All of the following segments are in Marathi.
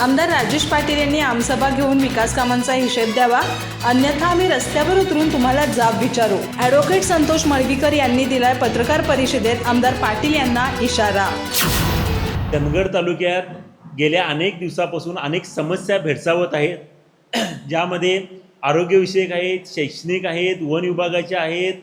आमदार राजेश पाटील यांनी आमसभा घेऊन विकास कामांचा हिशेब द्यावा. अन्यथा आम्ही रस्त्यावर उतरून तुम्हाला जाब विचारू. ॲडव्होकेट संतोष मळगीकर यांनी दिलाय पत्रकार परिषदेत आमदार पाटील यांना इशारा. धनगड तालुक्यात गेल्या अनेक दिवसापासून अनेक समस्या भेडसावत आहेत. ज्यामध्ये आरोग्यविषयक आहेत शैक्षणिक आहेत वन विभागाच्या आहेत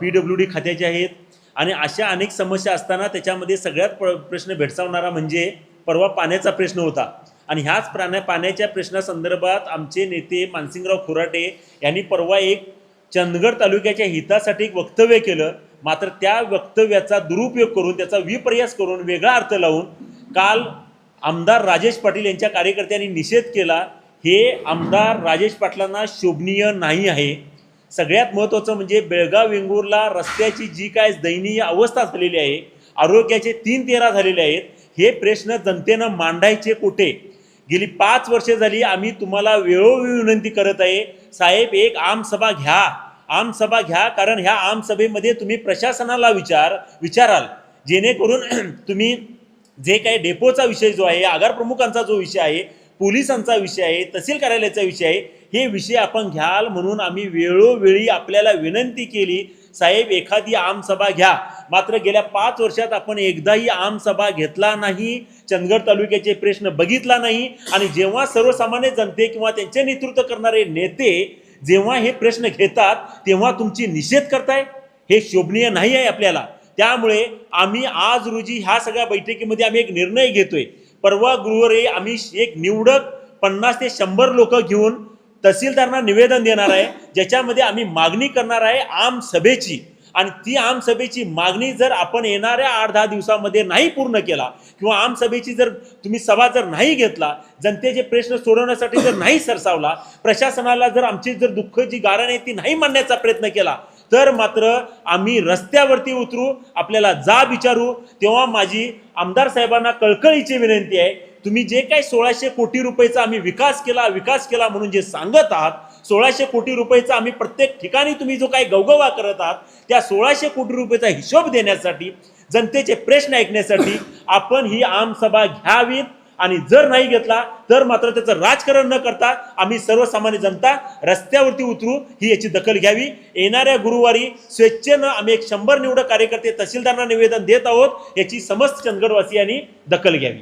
पी डब्ल्यू डी खात्याचे आहेत. आणि अशा अनेक समस्या असताना त्याच्यामध्ये सगळ्यात प्र प्रश्न भेडसावणारा म्हणजे परवा पाण्याचा प्रश्न होता. आणि ह्याच प्राण्या पाण्याच्या प्रश्नासंदर्भात आमचे नेते मानसिंगराव खुराटे यांनी परवा एक चंदगड तालुक्याच्या हितासाठी एक वक्तव्य केलं. मात्र त्या वक्तव्याचा दुरुपयोग करून त्याचा विपर्यास करून वेगळा अर्थ लावून काल आमदार राजेश पाटील यांच्या कार्यकर्त्यांनी निषेध केला हे आमदार राजेश पाटलांना शोभनीय नाही आहे. सगळ्यात महत्त्वाचं म्हणजे बेळगाव वेंगुर्ला रस्त्याची जी काय दयनीय अवस्था झालेली आहे आरोग्याचे तीन तेरा झालेले आहेत हे प्रश्न जनतेनं मांडायचे कुठे? गेली पाच वर्षे झाली आम्ही तुम्हाला वेळोवेळी विनंती करत आहे. साहेब एक आमसभा घ्या. आमसभा घ्या कारण ह्या आमसभेमध्ये तुम्ही प्रशासनाला विचार विचाराल. जेणेकरून तुम्ही जे काही डेपोचा विषय जो आहे आगार प्रमुखांचा जो विषय आहे पोलिसांचा विषय आहे तहसील कार्यालयाचा विषय आहे हे विषय आपण घ्याल म्हणून आम्ही वेळोवेळी आपल्याला विनंती केली साहेब एखादी आमसभा घ्या. मात्र गेल्या पाच वर्षात आपण एकदाही आमसभा घेतला नाही. चंदगड तालुक्याचे प्रश्न बघितला नाही. आणि जेव्हा सर्वसामान्य जनते किंवा त्यांचे नेतृत्व करणारे नेते जेव्हा हे प्रश्न घेतात तेव्हा तुमची निषेध करताय? हे शोभनीय नाही आहे आपल्याला. त्यामुळे आम्ही आज रोजी ह्या सगळ्या बैठकीमध्ये आम्ही एक निर्णय घेतोय. परवा गुरुवारी आम्ही एक निवडक पन्नास ते शंभर लोक घेऊन तहसीलदारांना निवेदन देणार आहे. ज्याच्यामध्ये आम्ही मागणी करणार आहे आम सभेची. आणि ती आम सभेची मागणी जर आपण येणाऱ्या आठ दहा दिवसामध्ये नाही पूर्ण केला किंवा आमसभेची जर तुम्ही सभा जर नाही घेतला जनतेचे प्रश्न सोडवण्यासाठी जर नाही सरसावला प्रशासनाला जर आमची जर दुःख जी गारण आहे ती नाही मांडण्याचा प्रयत्न केला तर मात्र आम्ही रस्त्यावरती उतरू आपल्याला जा विचारू. तेव्हा माझी आमदार साहेबांना कळकळीची विनंती आहे तुम्ही जे काही सोळाशे कोटी रुपयेचा आम्ही विकास केला विकास केला म्हणून जे सांगत आहात सोळाशे कोटी रुपयेचा आम्ही प्रत्येक ठिकाणी तुम्ही जो काही गवगवा करत आहात त्या सोळाशे कोटी रुपयेचा हिशोब देण्यासाठी जनतेचे प्रश्न ऐकण्यासाठी आपण ही आमसभा घ्यावीत आणि जर नाही घेतला तर मात्र त्याचं राजकारण न करता आम्ही सर्वसामान्य जनता रस्त्यावरती उतरू ही याची दखल घ्यावी. येणाऱ्या गुरुवारी स्वेच्छेनं आम्ही एक शंभर निवडक कार्यकर्ते तहसीलदारांना निवेदन देत आहोत याची समस्त चंदगडवासियांनी दखल घ्यावी.